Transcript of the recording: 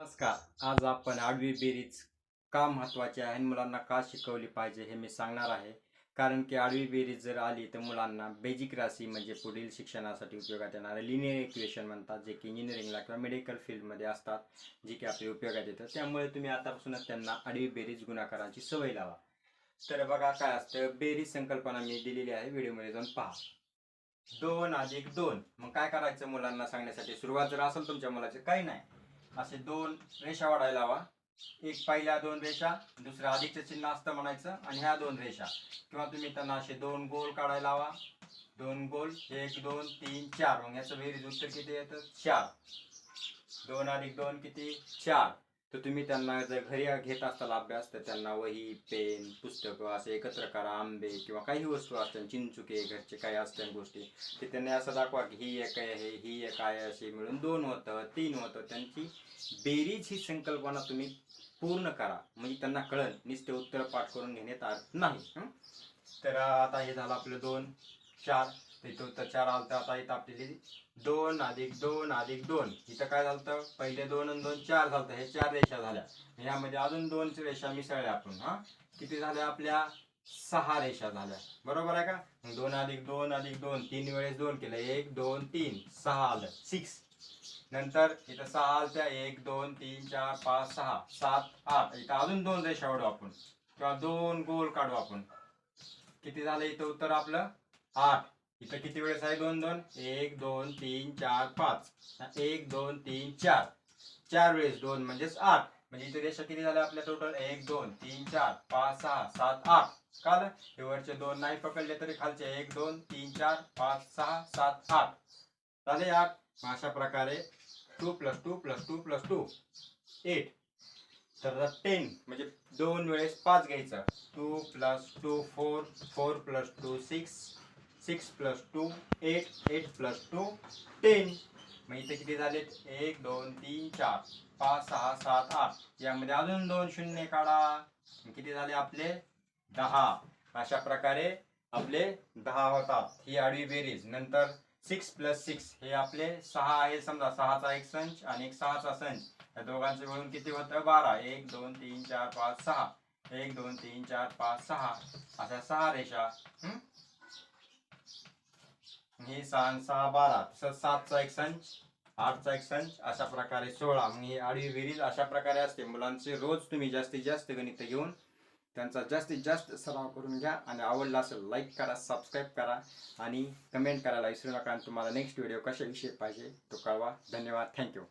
नमस्कार. आज आपण आडवी बेरीज का महत्त्वाची आहे आणि मुलांना का शिकवली पाहिजे हे मी सांगणार आहे. कारण की आडवी बेरीज जर आली तर मुलांना बेजिक राशी म्हणजे पुढील शिक्षणासाठी उपयोगात येणारे लिनियर इक्वेशन म्हणतात जे की इंजिनिअरिंगला किंवा मेडिकल फील्डमध्ये असतात जे की आपल्या उपयोगात येतं. त्यामुळे तुम्ही आतापासूनच त्यांना आडवी बेरीज गुणाकारांची सवय लावा. तर बघा काय असतं बेरीज संकल्पना मी दिलेली आहे व्हिडिओमध्ये जाऊन पहा. दोन अधिक दोन. मग काय करायचं मुलांना सांगण्यासाठी? सुरुवात जर असेल तुमच्या मुलाचं काही नाही. असे दोन रेषा वाढायला हवा एक पहिल्या दोन रेषा दुसऱ्या अधिकचं चिन्ह असतं म्हणायचं आणि ह्या दोन रेषा. किंवा तुम्ही त्यांना असे दोन गोल काढायला हवा दोन गोल एक दोन तीन चार. मग याचं बेरीज उत्तर किती येतं? चार. दोन अधिक दोन किती? चार. तर तुम्ही त्यांना जर घरी घेत असताल अभ्यास तर त्यांना वही पेन पुस्तकं असे एकत्र करा आंबे किंवा काही वस्तू असतात चिंचुके घरचे काही असतात गोष्टी ते त्यांनी असं दाखवा की ही एक आहे ही एक आहे असे मिळून दोन होतं तीन होतं. त्यांची बेरीज ही संकल्पना तुम्ही पूर्ण करा. म्हणजे त्यांना कळण नुसते उत्तर पाठ करून घेण्यात अर्थ नाही. तर आता हे झालं आपलं दोन चार. तिथं उत्तर चार आलं तर आता इथं आपल्याला दोन अधिक दोन अधिक दोन. इथं काय झालं पहिले दोन आणि दोन चार झालं हे चार रेषा झाल्या. यामध्ये अजून दोन रेषा मिसळल्या आपण हा? किती झाल्या आपल्या? सहा रेषा झाल्या. बरोबर आहे का? दोन अधिक दोन अधिक दोन तीन वेळेस दोन केलं. एक दोन तीन. सहा आलं. सिक्स नंतर इथं सहा आलत्या. एक दोन तीन चार पाच सहा. सात आठ. इथं अजून दोन रेषा काढू आपण. किंवा दोन गोल काढू आपण. किती झालं इथं उत्तर आपलं? आठ. इथं किती वेळेस आहे? दोन दोन. एक दोन तीन चार पाच. एक दोन तीन चार. चार वेळेस दोन म्हणजेच आठ. म्हणजे इथे रेषा किती झाल्या आपल्या टोटल एक दोन तीन चार पाच सहा सात आठ. काल हे वरचे दोन नाही पकडले तरी खालचे एक दोन तीन चार पाच सहा सात आठ. झाले आठ? अशा प्रकारे two plus two plus two plus two eight तर टेन म्हणजे दोन वेळेस पाच घ्यायचं. Two plus two four four plus two six six plus two eight eight plus two ten मग इथे किती झाले एक दोन तीन चार पाच सहा सात आठ. यामध्ये अजून दोन शून्य काढा. किती झाले आपले? दहा. अशा प्रकारे आपले दहा होतात. ही आडवी बेरीज. नंतर सिक्स प्लस सिक्स हे आपले सहा आहे. समजा सहाचा एक संच आणि एक सहाचा संच. या दोघांचं मिळून किती होतं? बारा. एक दोन तीन चार पाच सहा. एक दोन तीन चार पाच सहा. अशा सहा रेषा हे सहा सहा बारा. तसंच सातचा एक संच आठचा एक संच अशा प्रकारे सोळा. मग ही आडवी विरीज अशा प्रकारे असते. मुलांचे रोज तुम्ही जास्तीत जास्त गणित घेऊन त्यांचा जास्तीत जास्त सराव करून घ्या. आणि आवडला असेल लाईक करा सबस्क्राईब करा. आणि कमेंट करायला विसरू नका. आणि तुम्हाला नेक्स्ट व्हिडिओ कशाविषयी पाहिजे तो कळवा. धन्यवाद. थँक्यू